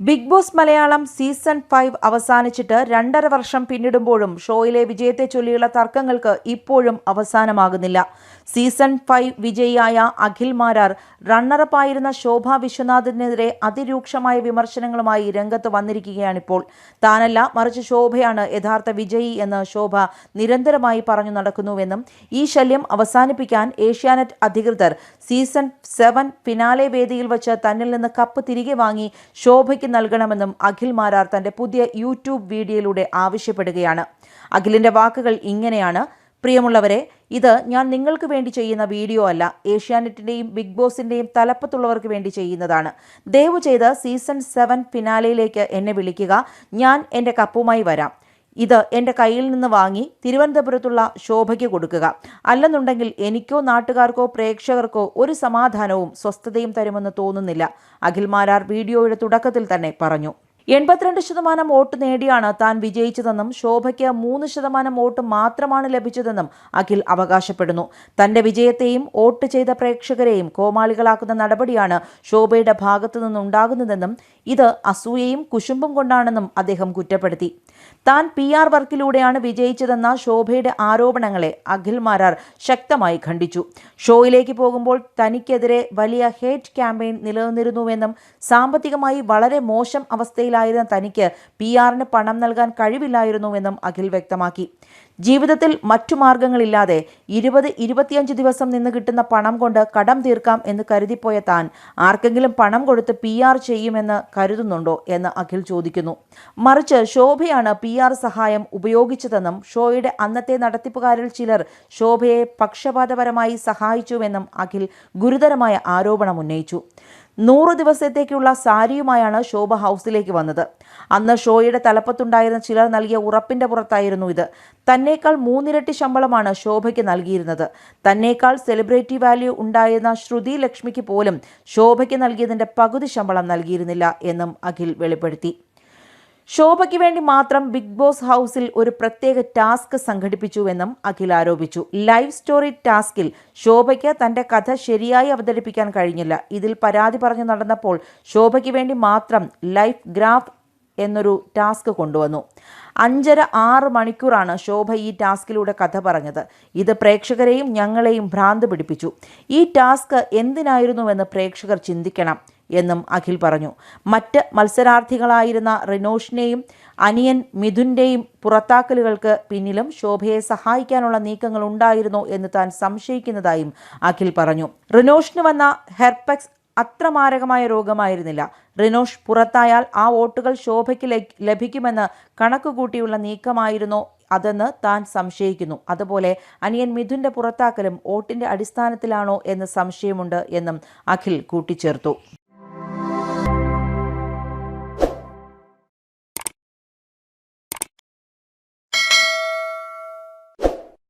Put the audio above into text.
Bigg Boss Malayalam season five അവസാനിച്ചിട്ട് രണ്ടര വർഷം പിന്നിടുമ്പോഴും ഷോയിലെ വിജയത്തെ ചൊല്ലിയുള്ള തർക്കങ്ങൾക്ക് ഇപ്പോഴും അവസാനമാകുന്നില്ല. സീസൺ ഫൈവ് വിജയിയായ അഖിൽ മാരാർ റണ്ണറപ്പായിരുന്ന ശോഭ വിശ്വനാഥിനെതിരെ അതിരൂക്ഷമായ വിമർശനങ്ങളുമായി രംഗത്ത് വന്നിരിക്കുകയാണിപ്പോൾ. താനല്ല മറിച്ച് ശോഭയാണ് യഥാർത്ഥ വിജയി എന്ന് ശോഭ നിരന്തരമായി പറഞ്ഞു നടക്കുന്നുവെന്നും ഈ ശല്യം അവസാനിപ്പിക്കാൻ ഏഷ്യാനെറ്റ് അധികൃതർ സീസൺ സെവൻ ഫിനാലെ വേദിയിൽ വച്ച് തന്നിൽ നിന്ന് കപ്പ് തിരികെ വാങ്ങി ശോഭയ്ക്ക് നൽകണമെന്നും അഖിൽ മാരാർ തന്റെ പുതിയ യൂട്യൂബ് വീഡിയോയിലൂടെ ആവശ്യപ്പെടുകയാണ്. അഖിലിന്റെ വാക്കുകൾ ഇങ്ങനെയാണ്. പ്രിയമുള്ളവരെ ഇത് ഞാൻ നിങ്ങൾക്ക് വേണ്ടി ചെയ്യുന്ന വീഡിയോ അല്ല. ഏഷ്യാനെറ്റിന്റെയും ബിഗ് ബോസിന്റെയും തലപ്പത്തുള്ളവർക്ക് വേണ്ടി ചെയ്യുന്നതാണ്. ദയവ് ചെയ്ത് സീസൺ സെവൻ ഫിനാലയിലേക്ക് എന്നെ വിളിക്കുക. ഞാൻ എന്റെ കപ്പുമായി വരാം. ഇത് എന്റെ കയ്യിൽ നിന്ന് വാങ്ങി തിരുവനന്തപുരത്തുള്ള ശോഭയ്ക്ക് കൊടുക്കുക. അല്ലെന്നുണ്ടെങ്കിൽ എനിക്കോ നാട്ടുകാർക്കോ പ്രേക്ഷകർക്കോ ഒരു സമാധാനവും സ്വസ്ഥതയും തരുമെന്ന് തോന്നുന്നില്ല. അഖിൽ മാരാർ വീഡിയോയുടെ തുടക്കത്തിൽ തന്നെ പറഞ്ഞു. എൺപത്തിരണ്ട് ശതമാനം വോട്ട് നേടിയാണ് താൻ വിജയിച്ചതെന്നും ശോഭയ്ക്ക് മൂന്ന് ശതമാനം വോട്ട് മാത്രമാണ് ലഭിച്ചതെന്നും അഖിൽ അവകാശപ്പെടുന്നു. തന്റെ വിജയത്തെയും വോട്ട് ചെയ്ത പ്രേക്ഷകരെയും കോമാളികളാക്കുന്ന നടപടിയാണ് ശോഭയുടെ ഭാഗത്തു നിന്നുണ്ടാകുന്നതെന്നും ഇത് അസൂയയും കുശുമ്പും കൊണ്ടാണെന്നും അദ്ദേഹം കുറ്റപ്പെടുത്തി. താൻ പി ആർ വർക്കിലൂടെയാണ് വിജയിച്ചതെന്ന ശോഭയുടെ ആരോപണങ്ങളെ അഖിൽ മാരാർ ശക്തമായി ഖണ്ഡിച്ചു. ഷോയിലേക്ക് പോകുമ്പോൾ തനിക്കെതിരെ വലിയ ഹേറ്റ് ക്യാമ്പയിൻ നിലനിന്നിരുന്നുവെന്നും സാമ്പത്തികമായി വളരെ മോശം അവസ്ഥയിലായിരുന്ന തനിക്ക് പി ആറിന് പണം നൽകാൻ കഴിവില്ലായിരുന്നുവെന്നും അഖിൽ വ്യക്തമാക്കി. ജീവിതത്തിൽ മറ്റു മാർഗങ്ങളില്ലാതെ ഇരുപത് ഇരുപത്തിയഞ്ച് ദിവസം നിന്ന് കിട്ടുന്ന പണം കൊണ്ട് കടം തീർക്കാം എന്ന് കരുതിപ്പോയ താൻ ആർക്കെങ്കിലും പണം കൊടുത്ത് പി ആർ ചെയ്യുമെന്ന് കരുതുന്നുണ്ടോ എന്ന് അഖിൽ ചോദിക്കുന്നു. മറിച്ച് ശോഭയാണ് പി ആർ സഹായം ഉപയോഗിച്ചതെന്നും ഷോയുടെ അന്നത്തെ നടത്തിപ്പുകാരിൽ ചിലർ ശോഭയെ പക്ഷപാതപരമായി സഹായിച്ചുവെന്നും അഖിൽ ഗുരുതരമായ ആരോപണം ഉന്നയിച്ചു. നൂറ് ദിവസത്തേക്കുള്ള സാരിയുമായാണ് ശോഭ ഹൗസിലേക്ക് വന്നത്. അന്ന് ഷോയുടെ തലപ്പത്തുണ്ടായിരുന്ന ചിലർ നൽകിയ ഉറപ്പിന്റെ പുറത്തായിരുന്നു ഇത്. തന്നേക്കാൾ മൂന്നിരട്ടി ശമ്പളമാണ് ശോഭയ്ക്ക് നൽകിയിരുന്നത്. തന്നേക്കാൾ സെലിബ്രിറ്റി വാല്യൂ ഉണ്ടായിരുന്ന ശ്രുതി ലക്ഷ്മിക്ക് പോലും ശോഭയ്ക്ക് നൽകിയതിന്റെ പകുതി ശമ്പളം നൽകിയിരുന്നില്ല എന്നും അഖിൽ വെളിപ്പെടുത്തി. ശോഭയ്ക്ക് വേണ്ടി മാത്രം ബിഗ് ബോസ് ഹൗസിൽ ഒരു പ്രത്യേക ടാസ്ക് സംഘടിപ്പിച്ചുവെന്നും അഖിൽ ആരോപിച്ചു. ലൈവ് സ്റ്റോറി ടാസ്കിൽ ശോഭയ്ക്ക് തന്റെ കഥ ശരിയായി അവതരിപ്പിക്കാൻ കഴിഞ്ഞില്ല. ഇതിൽ പരാതി പറഞ്ഞു നടന്നപ്പോൾ ശോഭയ്ക്ക് വേണ്ടി മാത്രം ലൈഫ് ഗ്രാഫ് എന്നൊരു ടാസ്ക് കൊണ്ടുവന്നു. അഞ്ചര ആറ് മണിക്കൂറാണ് ശോഭ ഈ ടാസ്കിലൂടെ കഥ പറഞ്ഞത്. ഇത് പ്രേക്ഷകരെയും ഞങ്ങളെയും ഭ്രാന്ത് പിടിപ്പിച്ചു. ഈ ടാസ്ക് എന്തിനായിരുന്നുവെന്ന് പ്രേക്ഷകർ ചിന്തിക്കണം എന്നും അഖിൽ പറഞ്ഞു. മറ്റ് മത്സരാർത്ഥികളായിരുന്ന റിനോഷിനെയും അനിയൻ മിഥുന്റെയും പുറത്താക്കലുകൾക്ക് പിന്നിലും ശോഭയെ സഹായിക്കാനുള്ള നീക്കങ്ങൾ ഉണ്ടായിരുന്നോ എന്ന് താൻ സംശയിക്കുന്നതായും അഖിൽ പറഞ്ഞു. റിനോഷിന് വന്ന ഹെർപെക്സ് അത്ര മാരകമായ രോഗമായിരുന്നില്ല. റിനോഷ് പുറത്തായാൽ ആ വോട്ടുകൾ ശോഭയ്ക്ക് ലഭിക്കുമെന്ന് കണക്കുകൂട്ടിയുള്ള നീക്കമായിരുന്നോ അതെന്ന് താൻ സംശയിക്കുന്നു. അതുപോലെ അനിയൻ മിഥുന്റെ പുറത്താക്കലും വോട്ടിന്റെ അടിസ്ഥാനത്തിലാണോ എന്ന് സംശയമുണ്ട് എന്നും അഖിൽ കൂട്ടിച്ചേർത്തു.